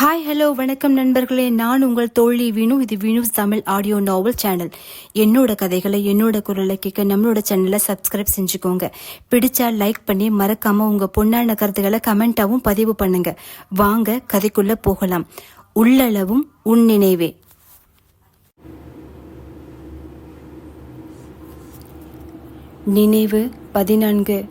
Hi hello வணக்கம் நண்பர்களே. நான் உங்கள் தோழி வினு இது Vinu Tamil audio novel channel என்னோட கதைகளை என்னோட குரலை கேட்க நம்மளோட சேனலை சப்ஸ்கிரைப் செஞ்சுக்கோங்க. பிடிச்சா லைக் பண்ணி மறக்காம உங்க பொண்ணான கருத்துக்களை கமெண்டாவும் பதிவு பண்ணுங்க. வாங்க கதைக்குள்ள போகலாம். உள்ளளவும் உன் நினைவே. நினைவு பதினான்கு.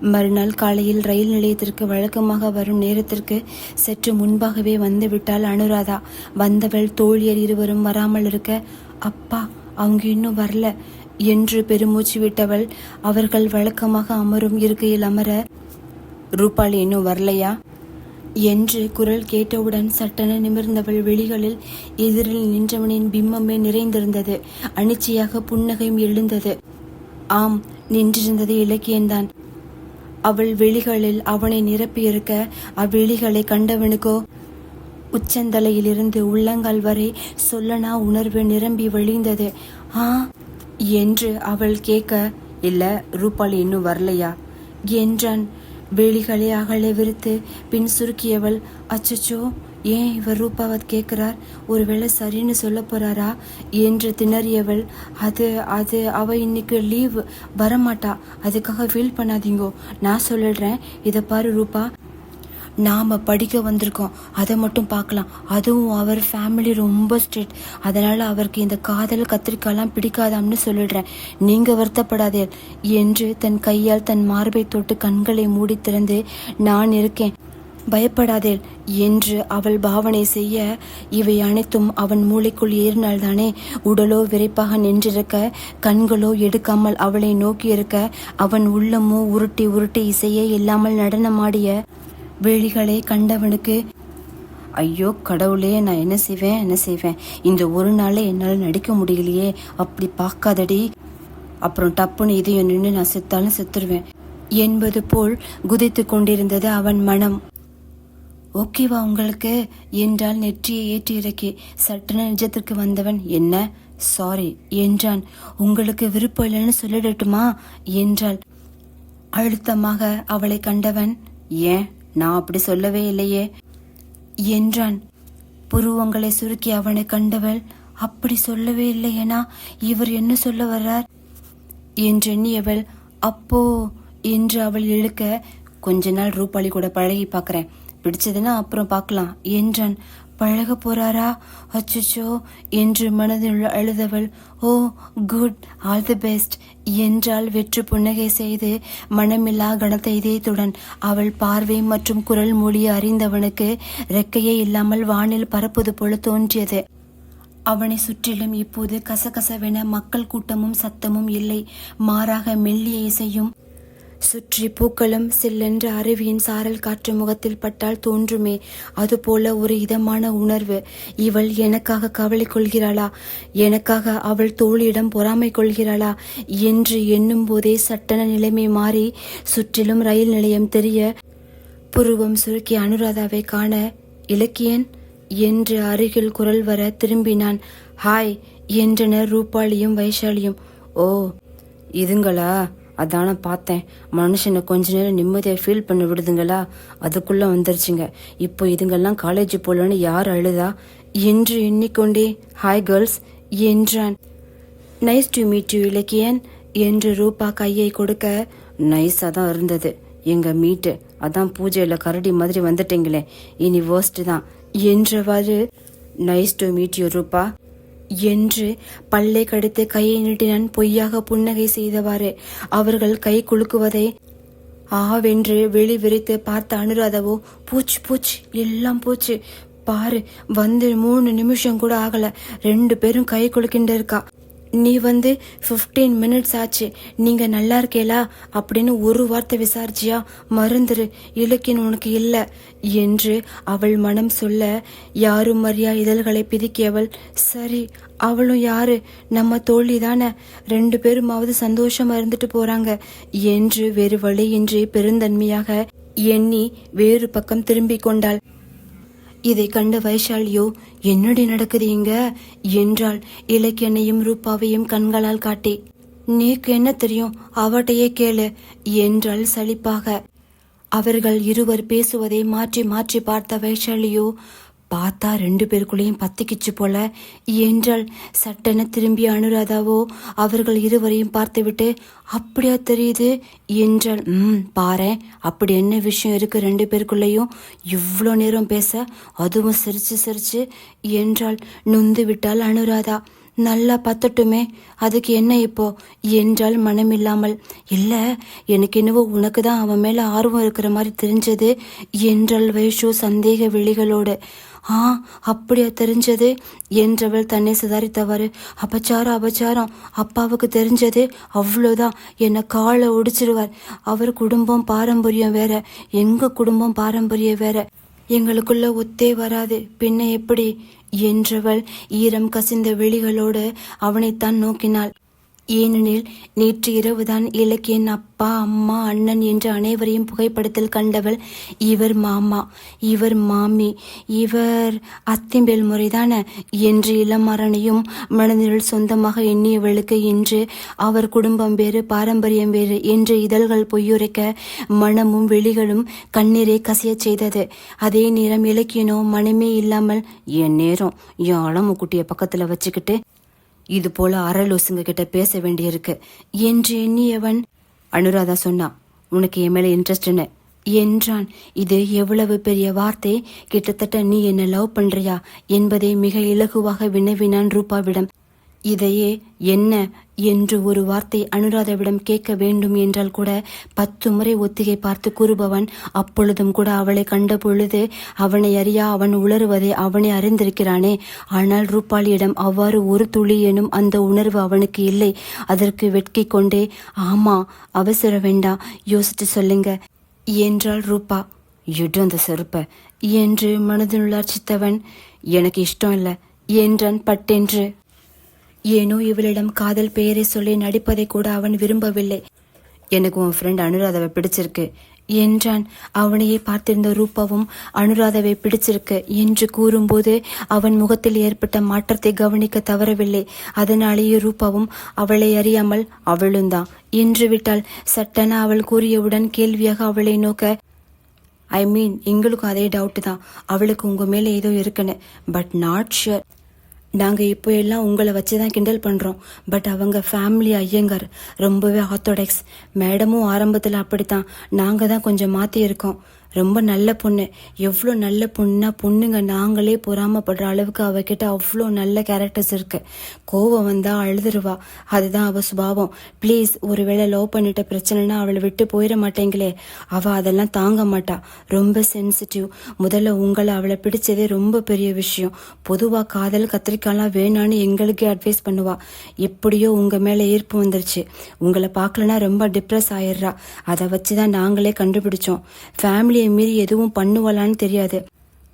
மறுநாள் காலையில் ரயில் நிலையத்திற்கு வழக்கமாக வரும் நேரத்திற்கு சற்று முன்பாகவே வந்துவிட்டாள் அனுராதா. வந்தவள் தோழியர் இருவரும் வராமல் இருக்க அப்பா அவங்க இன்னும் வரல என்று பெருமூச்சு விட்டவள் அவர்கள் வழக்கமாக அமரும் இருக்கையில் அமர ரூபாளி இன்னும் வரலையா? என்று குரல் கேட்டவுடன் சட்டென நிமிர்ந்தவள் வெளிகளில் எதிரில் நின்றவனின் பிம்பமே நிறைந்திருந்தது. அனிச்சையாக புன்னகையும் எழுந்தது. ஆம் நின்றிருந்தது இலக்கியன்தான் அவள் வெளிகளில் அவனை நிரப்பியிருக்க அவ்விழிகளை கண்டவனுக்கோ உச்சந்தலையிலிருந்து உள்ளங்கால் வரை சொல்லனா உணர்வு நிரம்பி வழிந்தது. ஆ? என்று அவள் கேட்க இல்ல ரூபாளி இன்னும் வரலையா? என்றான். வெளிகளை அகல விரித்து பின் சுருக்கியவள் அச்சச்சோ ஏன் இவர் ரூபாவை கேட்கிறார்? ஒருவேளை சரின்னு சொல்ல போறாரா? என்று திணறியவள் அது அது அவ இன்னைக்கு லீவ் வரமாட்டா. அதுக்காக ஃபீல் பண்ணாதீங்கோ. நான் சொல்லிடுறேன். இதை பாரு ரூபா. நாம் படிக்க வந்திருக்கோம். அதை மட்டும் பார்க்கலாம். அதுவும் அவர் ஃபேமிலி ரொம்ப ஸ்ட்ரிக்ட் அதனால் அவருக்கு இந்த காதல் கத்திரிக்காயெல்லாம் பிடிக்காதாம்னு சொல்லிடுறேன். நீங்கள் வருத்தப்படாதே. என்று தன் கையால் தன் மார்பை தொட்டு கண்களை மூடி திறந்து நான் இருக்கேன். பயப்படாதே என்று அவள் பாவனை செய்ய இவை அனைத்தும் அவன் மூளைக்குள் ஏறினால்தானே உடலோ விரைப்பாக நின்றிருக்க கண்களோ எடுக்காமல் அவளை நோக்கியிருக்க அவன் உள்ளமோ உருட்டி உருட்டி இசையே இல்லாமல் நடனமாடிய விழிகளை கண்டவனுக்கு ஐயோ கடவுளே நான் என்ன செய்வேன் என்ன செய்வேன்? இந்த ஒரு நாளே என்னால் நடிக்க முடியலையே அப்படி பார்க்காதடி. அப்புறம் டப்புன்னு இதையும் நின்று நான் செத்தாலும் செத்துருவேன் என்பது போல் குதித்து கொண்டிருந்தது அவன் மனம். ஓகேவா உங்களுக்கு? என்றால் நெற்றியை ஏற்றி இறக்கி. சட்டன நிஜத்திற்கு வந்தவன் என்ன? சாரி என்றான். உங்களுக்கு விருப்பம் இல்லைன்னு சொல்லிடட்டுமா? என்றாள். அழுத்தமாக அவளை கண்டவன் ஏன்? நான் அப்படி சொல்லவே இல்லையே. என்றான். புருவங்களை சுருக்கி அவனை கண்டவள் அப்படி சொல்லவே இல்லையேனா? இவர் என்ன சொல்ல வர்றார்? என்றெண்ணியவள் அப்போ என்று அவள் இழுக்க கொஞ்ச நாள் ரூபாளி கூட பழகி பார்க்கறேன். பிடிச்சதுன்னா அப்புறம் பார்க்கலாம். என்றான். பழக போறாரா? அச்சச்சோ. என்று மனதில் அழுதவள் oh good. All the best. என்றால் வெற்று புன்னகை செய்து மனமில்லா கனத்த இதயத்துடன் அவள் பார்வை மற்றும் குரல் மொழியை அறிந்தவனுக்கு ரெக்கையே இல்லாமல் வானில் பறப்பது போல தோன்றியது. அவனை சுற்றிலும் இப்போது கசகசவென மக்கள் கூட்டமும் சத்தமும் இல்லை. மாறாக மெல்லிய இசையும் சுற்றி பூக்களும் சில்லென்ற அருவியின் சாரல் காற்று முகத்தில் பட்டால் தோன்றுமே. அதுபோல ஒரு இதமான உணர்வு. இவள் எனக்காக கவலை கொள்கிறாளா? எனக்காக அவள் தோழியிடம் பொறாமை கொள்கிறாளா? என்று எண்ணும் போதே சட்டன நிலைமை மாறி சுற்றிலும் ரயில் நிலையம் தெரிய புருவம் சுருக்கி அனுராதாவை காண இலக்கியன்? என்று அருகில் குரல் வர திரும்பினான். ஹாய் என்றனர் ரூபாளியும் வைஷாலியும். ஓ இதுங்களா? அதான பார்த்தேன். மனுஷனை கொஞ்ச நேரம் நிம்மதியாக ஃபீல் பண்ண விடுதுங்களா? அதுக்குள்ளே வந்துருச்சுங்க. இப்போ இதுங்கெல்லாம் காலேஜ் போலன்னு யார் அழுதா? என்று எண்ணிக்கொண்டே ஹாய் கேர்ள்ஸ் என்றான். Nice to meet you Ilakkiyan என்று ரூபா கையை கொடுக்க நைஸாக தான் இருந்தது. எங்கள் மீட்டு அதான் பூஜையில் கரடி மாதிரி வந்துட்டீங்களே. இனி வேர்ஸ்ட் தான். என்றவாறு நைஸ் டு மீட் யூ ரூபா. என்று பல்லை கடித்து கையை நீட்டினான் பொய்யாக புன்னகை செய்தவாறு. அவர்கள் கை குலுக்குவதை ஆவென்று வெளி விரித்து பார்த்த அனுராதவோ பூச்சு பூச்சு எல்லாம் பூச்சு. பாரு வந்து மூணு நிமிஷம் கூட ஆகல. ரெண்டு பேரும் கை குலுக்கின்ற இருக்கா நீ வந்து 15 மினிட்ஸ் ஆச்சு. நீங்கள் நல்லா இருக்கேலா? அப்படின்னு ஒரு வார்த்தை விசாரிச்சியா? மறந்துரு. இலக்கின் உனக்கு இல்லை. என்று அவள் மனம் சொல்ல யாரும் மரியா இதழ்களை பிதுக்கியவள். சரி அவளும் யாரு? நம்ம தோழி தானே. ரெண்டு பேருமாவது சந்தோஷமா இருந்துட்டு போறாங்க. என்று வேறு வழியின்றி பெருந்தன்மையாக எண்ணி வேறு பக்கம் திரும்பிக் கொண்டாள். இதை கண்ட வைஷாலியோ என்னடி நடக்குது இங்க? என்றாள். இலக்கியனையும் ரூபாவையும் கண்களால் காட்டி நீக்கு என்ன தெரியும்? அவட்டையே கேளு என்றாள் சலிப்பாக. அவர்கள் இருவர் பேசுவதை மாற்றி மாற்றி பார்த்த வைஷாலியோ பார்த்தா ரெண்டு பேருக்குள்ளேயும் பத்திக்கிச்சு போல. என்றால் சட்டென திரும்பிய அனுராதாவோ அவர்கள் இருவரையும் பார்த்துவிட்டு அப்படியா தெரியுது? என்றால் ம் பாரேன். அப்படி என்ன விஷயம் இருக்கு ரெண்டு பேருக்குள்ளேயும்? இவ்வளோ நேரம் பேச அதுவும் சிரிச்சு சிரிச்சு என்றால் நொந்து விட்டாள் அனுராதா. நல்லா பத்தட்டுமே அதுக்கு என்ன இப்போ? என்றால் மனமில்லாமல். இல்லை எனக்கு என்னவோ உனக்கு தான் அவன் மேலே ஆர்வம் இருக்கிற மாதிரி தெரிஞ்சது என்றால் வைஷு சந்தேக விழிகளோடு. ஆ அப்படியா தெரிஞ்சது? என்றவள் தன்னை சுதாரித்தவாறு அபச்சாரம் அபச்சாரம். அப்பாவுக்கு தெரிஞ்சது அவ்வளோதான் என்னை காலை ஒடிச்சிருவார் அவர் குடும்பம் பாரம்பரியம் வேற. எங்கள் குடும்பம் பாரம்பரியம் வேற? எங்களுக்குள்ள ஒத்தே வராது. பின்ன எப்படி? என்றவள் ஈரம் கசிந்த விழிகளோடு அவனைத்தான் நோக்கினாள். ஏனெனில் நேற்று இரவுதான் இலக்கியன் அப்பா அம்மா அண்ணன் என்று அனைவரையும் புகைப்படத்தில் கண்டவள் இவர் மாமா இவர் மாமி இவர் அத்திம்பேல் முறைதான என்று இளமரனையும் மனதில் சொந்தமாக எண்ணியவளுக்கு இன்று அவர் குடும்பம் வேறு பாரம்பரியம் வேறு என்று இதழ்கள் பொய்யுரைக்க மனமும் வெளிகளும் கண்ணீரை கசியச் செய்தது. அதே நேரம் இலக்கியனோ மனமே இல்லாமல் என் நேரம் யாழம் குட்டிய பக்கத்தில் வச்சுக்கிட்டு இது போல அரலோசுங்க கிட்ட பேச வேண்டியிருக்கு. என்று எண்ணியவன் அனுராதா சொன்னா உனக்கு என் மேல இன்ட்ரெஸ்ட்னு என்றான் இது எவ்வளவு பெரிய வார்த்தை? கிட்டத்தட்ட நீ என்ன லவ் பண்றியா? என்பதை மிக இலகுவாக வினவினான் ரூபாவிடம். இதையே என்ன என்று ஒரு வார்த்தை அனுராதாவிடம் கேட்க வேண்டும் என்றால் கூட பத்து முறை ஒத்திகை பார்த்து கூறுபவன் அப்பொழுதும் கூட அவளை கண்ட பொழுது அவனை அறியா அவன் உளறுவதை அவனை அறிந்திருக்கிறானே. ஆனால் ரூபாலியிடம் அவ்வாறு ஒரு துளி எனும் அந்த உணர்வு அவனுக்கு இல்லை. அதற்கு வெட்கி கொண்டே ஆமா அவசர வேண்டாம் யோசிச்சு சொல்லுங்க. என்றாள் ரூபா. எடு அந்த செருப்ப. என்று மனதினுள்ளார் சித்தவன் எனக்கு இஷ்டம் இல்லை. என்றான் பட்டென்று. ஏனோ இவளிடம் காதல் பெயரை சொல்லி நடிப்பதை கூட அவன் விரும்பவில்லை. எனக்கு உன் ஃப்ரெண்ட் அனுராதாவை பிடிச்சிருக்கு. என்றான். அவனையே பார்த்திருந்த ரூபாவும் அனுராதாவை பிடிச்சிருக்கு என்று கூறும்போது அவன் முகத்தில் ஏற்பட்ட மாற்றத்தை கவனிக்க தவறவில்லை. அதனாலேயே ரூபாவும் அவளை அறியாமல் அவளுந்தான். என்று விட்டாள். சட்டென அவள் கூறியவுடன் கேள்வியாக அவளை நோக்க ஐ மீன் எங்களுக்கும் அதே டவுட் தான். அவளுக்கு உங்க மேல ஏதோ இருக்குன்னு. பட் நாட் ஷுர் நாங்கள் இப்போ எல்லாம் உங்களை வச்சு தான் கிண்டல் பண்ணுறோம் பட் அவங்க ஃபேமிலி ஐயங்கார் ரொம்பவே ஆர்த்தோடாக்ஸ் மேடமும் ஆரம்பத்தில் அப்படித்தான். நாங்கள் தான் கொஞ்சம் மாற்றி இருக்கோம். ரொம்ப நல்ல பொண்ணு. எவ்வளோ நல்ல பொண்ணுனா பொண்ணுங்க நாங்களே பொறாமப்படுற அளவுக்கு அவகிட்ட அவ்வளோ நல்ல கேரக்டர்ஸ் இருக்கு. கோவம் வந்தால் அழுதுருவா. அதுதான் அவள் சுபாவம். ப்ளீஸ் ஒருவேளை லவ் பண்ணிட்ட பிரச்சனைனா அவளை விட்டு போயிட மாட்டேங்களே. அவள் அதெல்லாம் தாங்க மாட்டா. ரொம்ப சென்சிட்டிவ் முதல்ல உங்களை அவளை பிடிச்சதே ரொம்ப பெரிய விஷயம். பொதுவாக காதல் கத்திரிக்காய்லாம் வேணான்னு எங்களுக்கே அட்வைஸ் பண்ணுவா. எப்படியோ உங்கள் மேலே ஈர்ப்பு வந்துருச்சு. உங்களை பார்க்கலனா ரொம்ப டிப்ரெஸ் ஆயிடுறா. அதை வச்சு தான் நாங்களே கண்டுபிடிச்சோம். ஃபேமிலியை மீறி எதுவும் பண்ணுவாளான்னு தெரியாது.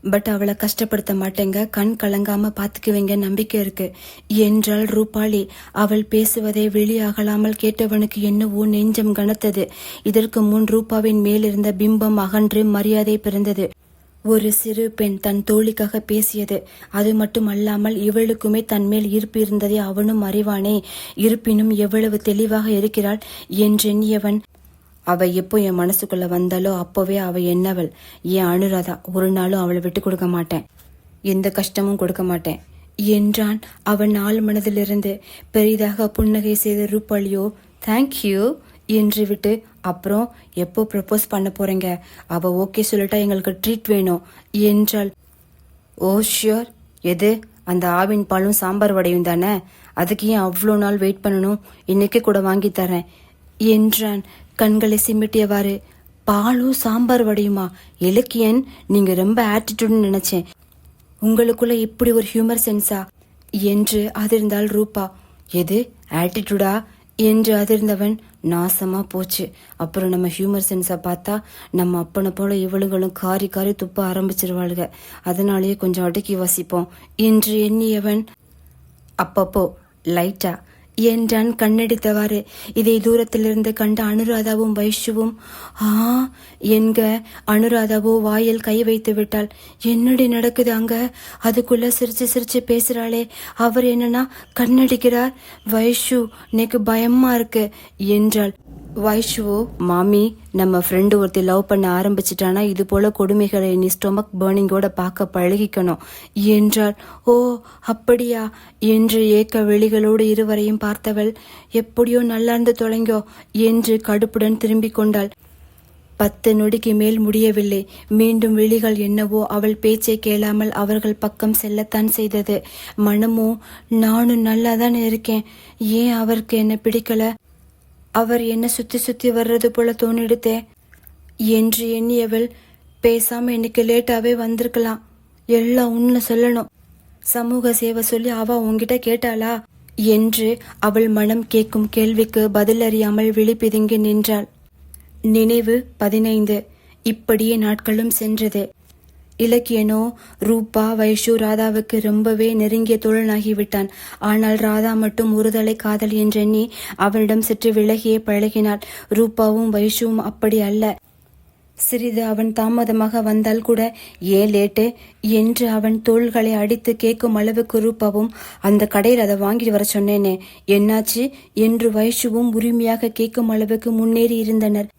பட் அவளை கஷ்டப்படுத்த மாட்டேங்க. கண் கலங்காம பாத்துக்குவீங்க நம்பிக்கை இருக்கு. என்றாள் ரூபாளி. அவள் பேசுவதை வெளியாகலாமல் கேட்டவனுக்கு என்னவோ நெஞ்சம் கனத்தது. இதற்கு முன் ரூபாவின் மேலிருந்த பிம்பம் அகன்று மரியாதை பிறந்தது. ஒரு சிறு பெண் தன் தோழிக்காக பேசியது. அது மட்டுமல்லாமல் இவளுக்குமே தன் மேல் ஈர்ப்பு இருந்ததை அவனும் அறிவானே. இருப்பினும் எவ்வளவு தெளிவாக இருக்கிறாள் என்றெண்ணியவன் அவ எப்போ என் மனசுக்குள்ள வந்தாலோ அப்போவே அவ என்னவள்? என் அனுராதா ஒரு நாளும் அவளை விட்டு கொடுக்க மாட்டேன். எந்த கஷ்டமும் கொடுக்க மாட்டேன். என்றான் அவன் ஆள் மனதிலிருந்து. பெரிதாக புன்னகை செய்த ரூபாளியோ தேங்க்யூ என்று விட்டு அப்புறம் எப்போ ப்ரப்போஸ் பண்ண போறீங்க? அவ ஓகே சொல்லிட்டா எங்களுக்கு ட்ரீட் வேணும் என்றாள். ஓ ஷியோர் எது? அந்த ஆவின் பாலும் சாம்பார் வடையும் தானே? அதுக்கு ஏன் அவ்வளோ நாள் வெயிட் பண்ணணும்? இன்னைக்கு கூட வாங்கி தரேன் என்றான். கண்களை சிமிட்டியவாறு பாலும் சாம்பார் வடையுமா? இலக்கியன் நீங்க ரொம்ப ஆட்டிடியூட்னு நினைச்சேன். உங்களுக்குள்ள இப்படி ஒரு ஹியூமர் சென்ஸா என்று அதிர்ந்தாள் ரூபா. எது? ஆட்டிடியூடா என்று அதிர்ந்தவன் நாசமா போச்சு. அப்புறம் நம்ம ஹியூமர் சென்ஸை பார்த்தா நம்ம அப்பனை போல இவளுங்களும் காரி காரி துப்ப ஆரம்பிச்சிருவாளுக. அதனாலேயே கொஞ்சம் அடுக்கி வசிப்போம் என்று எண்ணியவன் அப்பப்போ லைட்டா என்றான் கண்ணடித்தவாறு. இதை தூரத்திலிருந்து கண்ட அனுராதாவும் வைஷுவும் ஆ என்க? அனுராதாவோ வாயில் கை வைத்து விட்டாள். என்னடி நடக்குது அங்க? அதுக்குள்ள சிரிச்சு சிரிச்சு பேசுறாளே. அவர் என்னன்னா கண்ணடிக்கிறார். வைஷு எனக்கு பயமா இருக்கு என்றாள். வைஷுவோ மாமி நம்ம ஃப்ரெண்டு ஒருத்தி லவ் பண்ண ஆரம்பிச்சிட்டானா இது போல கொடுமைகளை நீ ஸ்டொமக் பேர்னிங்கோட பார்க்க பழகிக்கணும் என்றாள். ஓ அப்படியா? என்று ஏக்க வெளிகளோடு இருவரையும் பார்த்தவள் எப்படியோ நல்லா இருந்து தொலைங்கோ என்று கடுப்புடன் திரும்பிக் கொண்டாள். பத்து நொடிக்கு மேல் முடியவில்லை. மீண்டும் விழிகள் என்னவோ அவள் பேச்சை கேளாமல் அவர்கள் பக்கம் செல்லத்தான் செய்தது. மனமோ நானும் நல்லா தான் இருக்கேன். ஏன் அவருக்கு என்ன பிடிக்கல? அவர் என்ன சுத்தி சுத்தி வர்றது போல தோணிடுதே. என்று எண்ணியவள் பேசாம இன்னைக்கு லேட்டாவே வந்திருக்கலாம். எல்லாம் உண்மை சொல்லணும். சமூக சேவை சொல்லி அவ உன்கிட்ட கேட்டாளா? என்று அவள் மனம் கேட்கும் கேள்விக்கு பதிலறியாமல் விழி பிதுங்கி நின்றாள். நினைவு பதினைந்து. இப்படியே நாட்களும் சென்றது. இலக்கியனோ ரூபா வைஷு ராதாவுக்கு ரொம்பவே நெருங்கிய தோழனாகிவிட்டான். ஆனால் ராதா மட்டும் ஒருதலை காதல் என்றெண்ணி அவனிடம் சற்று விலகியே பழகினாள். ரூபாவும் வைஷுவும் அப்படி அல்ல. சிறிது அவன் தாமதமாக வந்தால் கூட ஏன் லேட்டு என்று அவன் தோள்களை அடித்து கேட்கும் அளவுக்கு ரூபாவும் அந்த கடையில் அதை வாங்கிட்டு வர சொன்னேனே. என்னாச்சு? என்று வைஷுவும் உரிமையாக கேட்கும் அளவுக்கு முன்னேறி இருந்தனர்.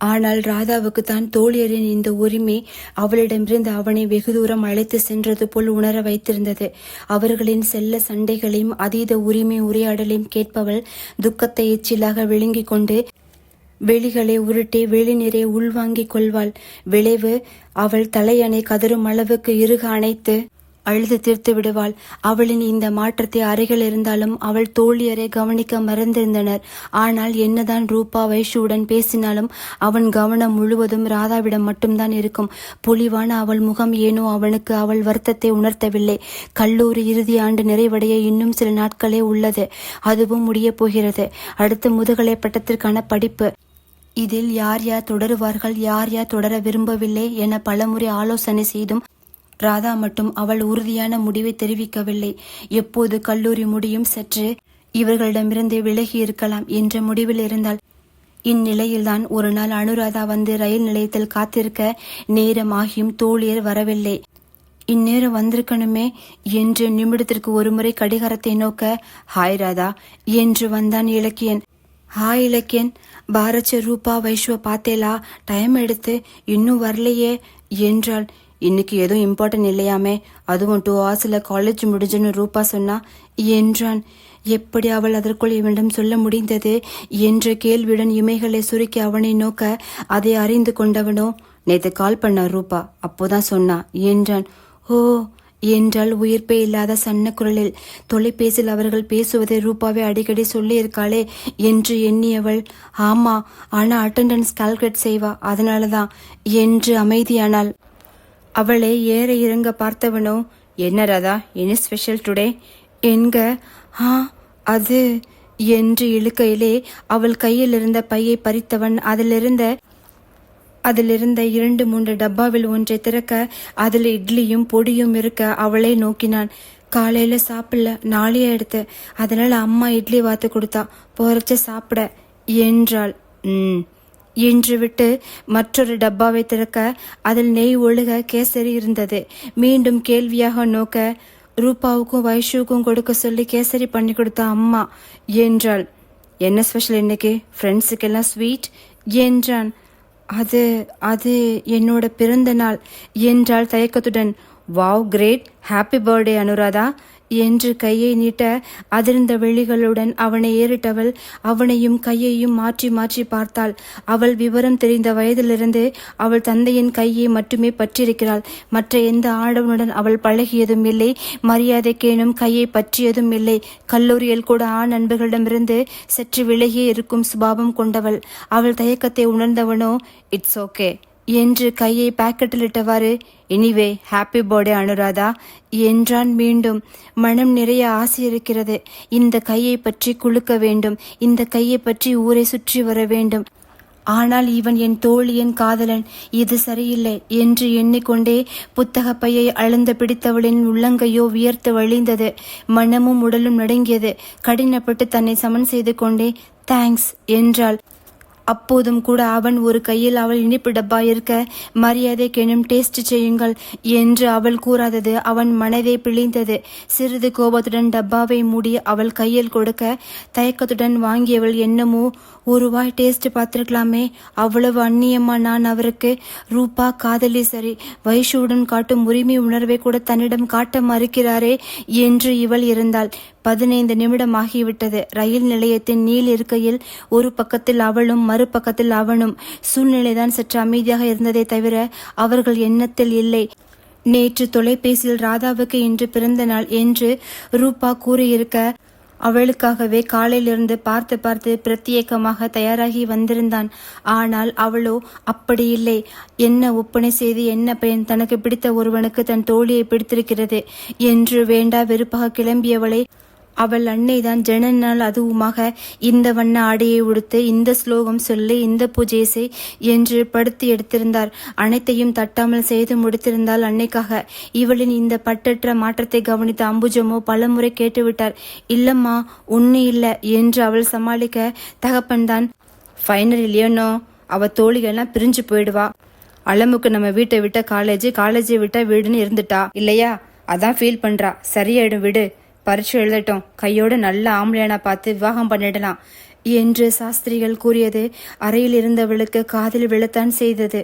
ஆனால் ராதாவுக்கு தான் தோழியரின் இந்த உரிமை அவளிடமிருந்து அவனை வெகு தூரம் அழைத்து சென்றது போல் உணர வைத்திருந்தது. அவர்களின் செல்ல சண்டைகளையும் அதீத உரிமை உரையாடலையும் கேட்பவள் துக்கத்தை எச்சிலாக விழுங்கிக் கொண்டு வெளிகளை உருட்டி வெளிநீரை உள்வாங்கிக் கொள்வாள். விளைவு அவள் தலையணை கதறும் அளவுக்கு இறுக அணைத்து அழுது தீர்த்து விடுவாள். அவளின் இந்த மாற்றத்தை அருகில் இருந்தாலும் அவள் தோழியரை கவனிக்க மறந்திருந்தனர். ஆனால் என்னதான் ரூபா வைஷுவுடன் பேசினாலும் அவன் கவனம் முழுவதும் ராதாவிடம் மட்டும்தான் இருக்கும். பொலிவான அவள் முகம் ஏனோ அவனுக்கு அவள் வருத்தத்தை உணர்த்தவில்லை. கல்லூரி இறுதி ஆண்டு நிறைவடைய இன்னும் சில நாட்களே உள்ளது. அதுவும் முடியப் போகிறது. அடுத்து முதுகலை பட்டத்திற்கான படிப்பு இதில் யார் யார் தொடருவார்கள் யார் யார் தொடர விரும்பவில்லை என பலமுறை ஆலோசனை செய்தும் ராதா மட்டும் அவள் உறுதியான முடிவை தெரிவிக்கவில்லை. எப்போது கல்லூரி முடியும் சற்று இவர்களிடமிருந்து விலகி இருக்கலாம் என்ற முடிவில் இருந்தாள். இந்நிலையில்தான் ஒரு நாள் அனுராதா வந்து ரயில் நிலையத்தில் காத்திருக்க நேரமாகியும் தோழியர் வரவில்லை. இந்நேரம் வந்திருக்கணுமே என்று நிமிடத்திற்கு ஒருமுறை கடிகாரத்தை நோக்க ஹாய் ராதா என்று வந்தான் இலக்கியன். ஹாய் இலக்கியன் பாரச்ச ரூபா வைஷ்வ பார்த்தேலா டைம் எடுத்து இன்னும் வரலையே என்றாள். இன்னைக்கு எதுவும் இம்பார்ட்டன்ட் இல்லையாமே? அதுவும் டூ ஹவர்ஸில் காலேஜ் முடிஞ்சுன்னு ரூபா சொன்னா என்றான். எப்படி அவள் அதற்குள் இவனிடம் சொல்ல முடிந்தது? என்ற கேள்வியுடன் இமைகளை சுருக்கி அவனை நோக்க அதை அறிந்து கொண்டவனோ? நேத்து கால் பண்ண ரூபா. அப்போதான் சொன்னா. என்றான். ஓ என்றால் உயிர்ப்பே இல்லாத சன்ன குரலில். தொலைபேசியில் அவர்கள் பேசுவதை ரூபாவை அடிக்கடி சொல்லியிருக்காளே என்று எண்ணியவள். ஆமா ஆனா அட்டெண்டன்ஸ் கால்குலேட் செய்வா. அதனாலதான். என்று அமைதியானாள். அவளை ஏற இறங்க பார்த்தவனோ? என்ன ராதா என்ன ஸ்பெஷல் டுடே என்க ஆ அது என்று இழுக்கையிலே அவள் கையில் இருந்த பையை பறித்தவன் அதிலிருந்த அதிலிருந்த இரண்டு மூன்று டப்பாவில் ஒன்றை திறக்க அதில் இட்லியும் பொடியும் இருக்க அவளை நோக்கினான். காலையில சாப்பிடல நாளையே எடுத்து. அதனால அம்மா இட்லி வாத்து கொடுத்தா. போறச்ச சாப்பிட என்றாள். ம். என்று விட்டு மற்றொரு டப்பாவை திறக்க அதில் நெய் ஒழுக கேசரி இருந்தது. மீண்டும் கேள்வியாக நோக்க ரூபாவுக்கும் வைஷுவுக்கும் கொடுக்க சொல்லி கேசரி பண்ணி கொடுத்த அம்மா என்றாள். என்ன ஸ்பெஷல் இன்னைக்கு? ஃப்ரெண்ட்ஸுக்கெல்லாம் ஸ்வீட் என்றான். அது அது என்னோட பிறந்த நாள் என்றாள் தயக்கத்துடன். Wow great happy birthday Anuradha. என்று கையை நீட்ட அதிர்ந்த வெளிகளுடன் அவனை ஏறிட்டவள் அவனையும் கையையும் மாற்றி மாற்றி பார்த்தாள். அவள் விவரம் தெரிந்த வயதிலிருந்து அவள் தந்தையின் கையை மட்டுமே பற்றியிருக்கிறாள். மற்ற எந்த ஆடவனுடன் அவள் பழகியதும் இல்லை. மரியாதைக்கேனும் கையை பற்றியதும் இல்லை. கல்லூரியில் கூட ஆண் நண்பர்களிடமிருந்து சற்று விலகியே இருக்கும் சுபாவம் கொண்டவள். அவள் தயக்கத்தை உணர்ந்தவனோ இட்ஸ் ஓகே என்று கையை பாக்கெட்டில் இட்டவாறு எனிவே ஹாப்பி பர்த்டே அனுராதா என்றான் மீண்டும். மனம் நிறைய ஆசை இருக்கிறது. இந்த கையை பற்றி குலுக்க வேண்டும். இந்த கையை பற்றி ஊரை சுற்றி வர வேண்டும். ஆனால் இவன் என் தோழியன் காதலன். இது சரியில்லை என்று எண்ணிக்கொண்டே புத்தக பையை அழுந்த பிடித்தவளின் உள்ளங்கையோ வியர்த்து வழிந்தது. மனமும் உடலும் நடுங்கியது. கடினப்பட்டு தன்னை சமன் செய்து கொண்டே தேங்க்ஸ் என்றாள். அப்போதும் கூட அவன் ஒரு கையில் அவள் இனிப்பு டப்பா இருக்க மரியாதை கேணும் டேஸ்ட் செய்யுங்கள் என்று அவள் கூறாதது. அவன் மனதை பிழிந்தது. சிறிது கோபத்துடன் டப்பாவை மூடி அவள் கையில் கொடுக்க தயக்கத்துடன் வாங்கியவள் என்னமோ ஒரு வாய் டேஸ்ட் பார்த்திருக்கலாமே. அவ்வளவு அந்நியமா நான் அவருக்கு ரூபா காதலி சரி வைஷுவுடன் காட்டும் உரிமை உணர்வை கூட தன்னிடம் காட்ட மறுக்கிறாரே என்று இவள் இருந்தாள். பதினைந்து நிமிடம் ஆகிவிட்டது. ரயில் நிலையத்தின் நீள் இருக்கையில் ஒரு பக்கத்தில் அவளும் மறுபக்கத்தில் அவனும். சூழ்நிலைதான் சற்று அமைதியாக இருந்ததே தவிர அவர்கள் எண்ணத்தில் இல்லை. நேற்று தொலைபேசியில் ராதாவுக்கு இன்று பிறந்த நாள் என்று ரூபா கூறியிருக்க அவளுக்காகவே காலையிலிருந்து பார்த்து பார்த்து பிரத்யேகமாக தயாராகி வந்திருந்தான். ஆனால் அவளோ அப்படி இல்லை. என்ன ஒப்பனை செய்து என்ன பயன்? தனக்கு பிடித்த ஒருவனுக்கு தன் தோழியை பிடித்திருக்கிறது. என்று வேண்டா வெறுப்பாக கிளம்பியவளை அவள் அன்னைதான் ஜன நாள் அதுவுமாக இந்த வண்ண ஆடையை உடுத்து இந்த ஸ்லோகம் சொல்லி இந்த பூஜையை செய் என்று படுத்து எடுத்திருந்தார். அனைத்தையும் தட்டாமல் செய்து முடித்திருந்தால் அன்னைக்காக. இவளின் இந்த பட்டற்ற மாற்றத்தை கவனித்த அம்புஜமோ பலமுறை கேட்டுவிட்டார். இல்லம்மா ஒண்ணு இல்ல என்று அவள் சமாளிக்க தகப்பன்தான் ஃபைனல் இல்லையோனோ அவ தோழிகள்லாம் பிரிஞ்சு போயிடுவா. அலமுக்கு நம்ம வீட்டை விட்ட காலேஜ் காலேஜை விட்ட வீடுன்னு இருந்துட்டா. இல்லையா? அதான் ஃபீல் பண்றா. சரியாயிடும் விடு. பரீட்சை எழுதட்டும். கையோடு நல்ல ஆம்பளையானா பார்த்து விவாகம் பண்ணிடலாம். என்று சாஸ்திரிகள் கூறியது அறையில் இருந்தவளுக்கு காதில் விழத்தான் செய்தது.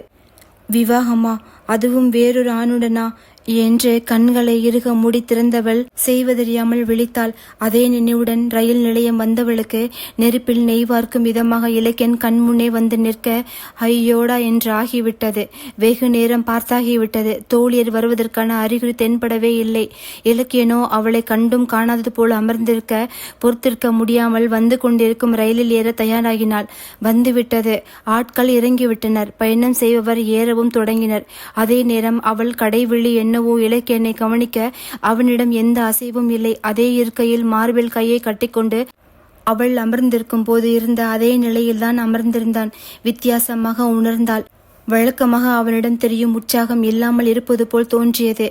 விவாகமா அதுவும் வேறொரு ஆணுடனா? என்று கண்களை இறுக மூடி திறந்தவள் செய்வதறியாமல் விழித்தாள். அதே நினைவுடன் ரயில் நிலையம் வந்தவளுக்கு நெருப்பில் நெய் வார்க்கும் விதமாக இலக்கியன் கண்முன்னே வந்து நிற்க ஐயோடா என்று ஆகிவிட்டது. வெகு நேரம் பார்த்தாகிவிட்டது. தோழியர் வருவதற்கான அறிகுறி தென்படவே இல்லை. இலக்கியனோ அவளை கண்டும் காணாதது போல் அமர்ந்திருக்க பொறுத்திருக்க முடியாமல் வந்து கொண்டிருக்கும் ரயிலில் ஏற தயாராகினாள். வந்துவிட்டது. ஆட்கள் இறங்கிவிட்டனர். பயணம் செய்பவர் ஏறவும் தொடங்கினர். அதே நேரம் அவள் கடைவிழி என்னவோ இலக்கியனை கவனிக்க அவனிடம் எந்த அசைவும் இல்லை. அதே இருக்கையில் மார்பில் கையை கட்டிக்கொண்டு அவள் அமர்ந்திருக்கும் போது இருந்த அதே நிலையில்தான் அமர்ந்திருந்தான். வித்தியாசமாக உணர்ந்தாள். வழக்கமாக அவனிடம் தெரியும் உற்சாகம் இல்லாமல் இருப்பது போல் தோன்றியது.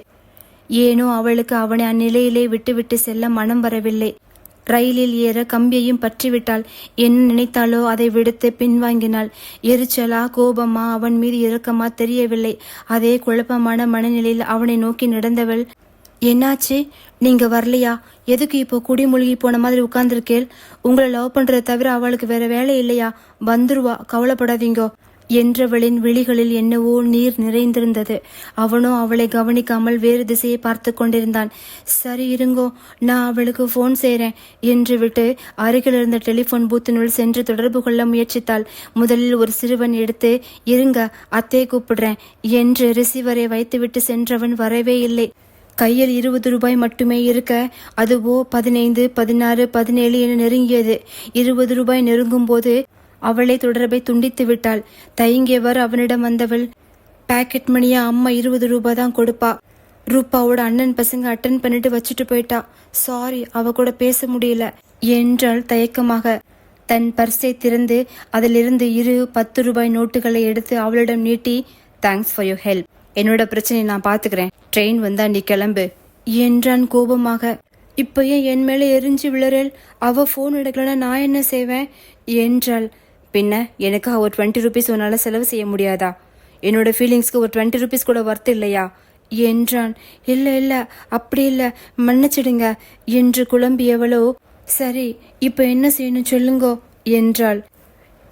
ஏனோ அவளுக்கு அவனை அந்நிலையிலே விட்டுவிட்டு செல்ல மனம் வரவில்லை. ரயிலில் ஏற கம்பியையும் பற்றிவிட்டாள். என்ன நினைத்தாலோ அதை விடுத்து பின்வாங்கினாள். எரிச்சலா கோபமா அவன் மீது இரக்கமா தெரியவில்லை. அதே குழப்பமான மனநிலையில் அவனை நோக்கி நடந்தவள் என்னாச்சு? நீங்க வரலையா? எதுக்கு இப்போ குடிமூழ்கி போன மாதிரி உட்கார்ந்துருக்கேள்? உங்களை லவ் பண்றதை தவிர அவளுக்கு வேற வேலை இல்லையா? வந்துருவா கவலைப்படாதீங்கோ. என்றவளின் விழிகளில் என்னவோ நீர் நிறைந்திருந்தது. அவனோ அவளை கவனிக்காமல் வேறு திசையை பார்த்து கொண்டிருந்தான். சரி இருங்கோ நான் அவளுக்கு ஃபோன் செய்கிறேன் என்று விட்டு அருகில் இருந்த டெலிபோன் பூத்தினுள் சென்று தொடர்பு கொள்ள முயற்சித்தாள். முதலில் ஒரு சிறுவன் எடுத்து இருங்க அத்தையை கூப்பிடுறேன் என்று ரிசீவரை வைத்துவிட்டு சென்றவன் வரவே இல்லை. கையில் இருபது ரூபாய் மட்டுமே இருக்க அதுவோ பதினைந்து பதினாறு பதினேழு என நெருங்கியது. இருபது ரூபாய் நெருங்கும் போது அவளே தொடர்பை துண்டித்து விட்டாள். தயங்கியவர் அவனிடம் வந்தவள் பாக்கெட் மணியா அம்மா இருபது ரூபாய் தான் கொடுப்பா. ரூபாவோட அண்ணன் பசங்க அட்டன் பண்ணிட்டு வச்சுட்டு போயிட்டா. சாரி அவ கூட பேச முடியல. என்றாள் தயக்கமாக. தன் பர்ஸை திறந்து அதிலிருந்து இரு பத்து ரூபாய் நோட்டுகளை எடுத்து அவளிடம் நீட்டி தேங்க்ஸ் ஃபார் யூர் ஹெல்ப் என்னோட பிரச்சனையை நான் பாத்துக்கிறேன். ட்ரெயின் வந்தா நீ கிளம்பு. என்றான் கோபமாக. இப்போ ஏன் என் மேலே எரிஞ்சு விழறல் அவ ஃபோன் எடுக்கலன்னா நான் என்ன செய்வேன்? என்றாள். பின்ன எனக்காக ஒரு டுவெண்ட்டி ருபீஸ் உன்னால் செலவு செய்ய முடியாதா? என்னோட ஃபீலிங்ஸ்க்கு ஒரு டுவெண்ட்டி ருபீஸ் கூட ஒர்த் இல்லையா? என்றான். இல்லை இல்லை அப்படி இல்லை. மன்னிச்சிடுங்க. என்று குழம்பியவளோ சரி இப்போ என்ன செய்யணும் சொல்லுங்கோ என்றாள்.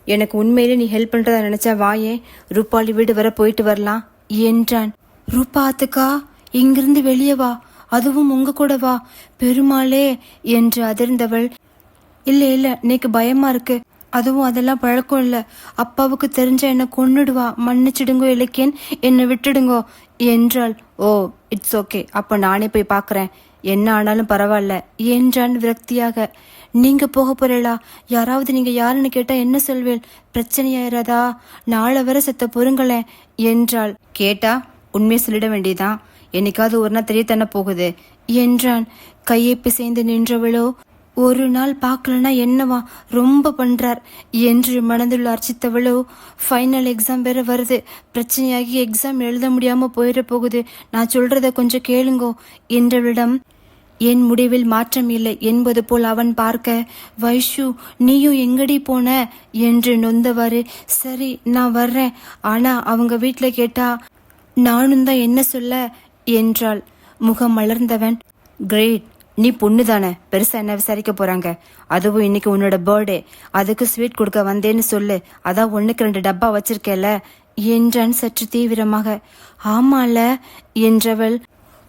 எனக்கு உண்மையிலே நீ ஹெல்ப் பண்ணுறதா நினச்சா வாயே ரூபாலி வீடு வர போயிட்டு வரலாம் என்றான். ரூபா அத்துக்கா இங்கிருந்து வெளியே வா. அதுவும் உங்க கூட வா. பெருமாளே என்று அதிர்ந்தவள். இல்லை இல்லை இன்னைக்கு பயமா இருக்கு. அதுவும் அதெல்லாம் பழக்கம் இல்லை. அப்பாவுக்கு தெரிஞ்ச என்னை கொன்னுடுவா. மன்னிச்சிடுங்கோ இலக்கியன். என்னை விட்டுடுங்கோ என்றாள். ஓ இட்ஸ் ஓகே அப்ப நானே போய் பார்க்குறேன் என்ன ஆனாலும் பரவாயில்ல என்றான் விரக்தியாக. நீங்க போக போறீளா? யாராவது நீங்க யாருன்னு கேட்டா என்ன சொல்வேன் பிரச்சனையாயிராதா நாளை வரை செத்த பொறுங்களேன் என்றாள். கேட்டா உண்மையை சொல்லிட வேண்டியதான் என்னைக்காவது ஒரு நாள் தெரியத்தானே போகுது என்றான். கையை பிசைந்து நின்றவளோ ஒரு நாள் பார்க்கலனா என்னவா? ரொம்ப பண்றார். என்று மனதுள்ள அர்ச்சித்தவளோ ஃபைனல் எக்ஸாம் வேற வருது. பிரச்சனையாகி எக்ஸாம் எழுத முடியாம போயிட போகுது. நான் சொல்றத கொஞ்சம் கேளுங்கோ என்றவளிடம் என் முடிவில் மாற்றம் இல்லை என்பது போல் அவன் பார்க்க வைஷு நீயும் எங்கடி போன? என்று நொந்தவாறு சரி நான் வர்றேன். ஆனா அவங்க வீட்டில் கேட்டா நானும் தான் என்ன சொல்ல? என்றாள். முகம் மலர்ந்தவன். கிரேட் நீ பொண்ணு தானே பெருசா என்ன விசாரிக்க போறாங்க? அதுவும் இன்னைக்கு உன்னோட பர்த்டே அதுக்கு ஸ்வீட் கொடுக்க வந்தேன்னு சொல்லு. அதான் ஒன்னுக்கு ரெண்டு டப்பா வச்சிருக்கேல என்றான் சற்று தீவிரமாக. ஆமால என்றவள்.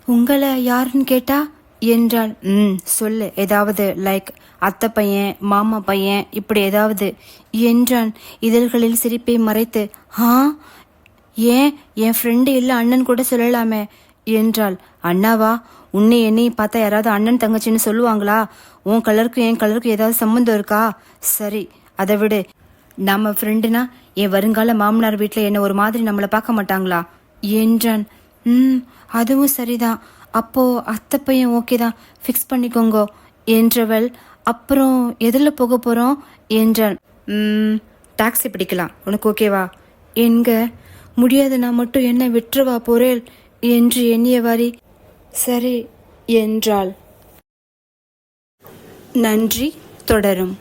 உங்களை யாருன்னு கேட்டா? என்றாள். ம் சொல்லு. ஏதாவது லைக் அத்தை பையன் மாமா பையன் இப்படி ஏதாவது. என்றான். இதழ்களில் சிரிப்பை மறைத்து. ஆ? ஏன்? என் ஃப்ரெண்டு இல்லை அண்ணன் கூட சொல்லலாமே. என்றாள். அண்ணாவா உன்னை என்னையும் பார்த்தா யாராவது அண்ணன் தங்கச்சின்னு சொல்லுவாங்களா? உன் கலருக்கும் என் கலருக்கும் ஏதாவது சம்மந்தம் இருக்கா? சரி அதை விடு. நம்ம ஃப்ரெண்டுனா என் வருங்கால மாமனார் வீட்டில் என்ன ஒரு மாதிரி நம்மளை பார்க்க மாட்டாங்களா? என்றான். ம் அதுவும் சரிதான். அப்போ அத்தை பையன் ஓகே தான். ஃபிக்ஸ் பண்ணிக்கோங்க. என்றவள் அப்புறம் எதில் போக போகிறோம் என்றான். ம் டாக்ஸி பிடிக்கலாம். உனக்கு ஓகேவா என்க முடியாது நான் மட்டும் என்ன விட்டுருவா போறேன் என்று எண்ணியவாறி சரி என்றாள். நன்றி தொடரும்.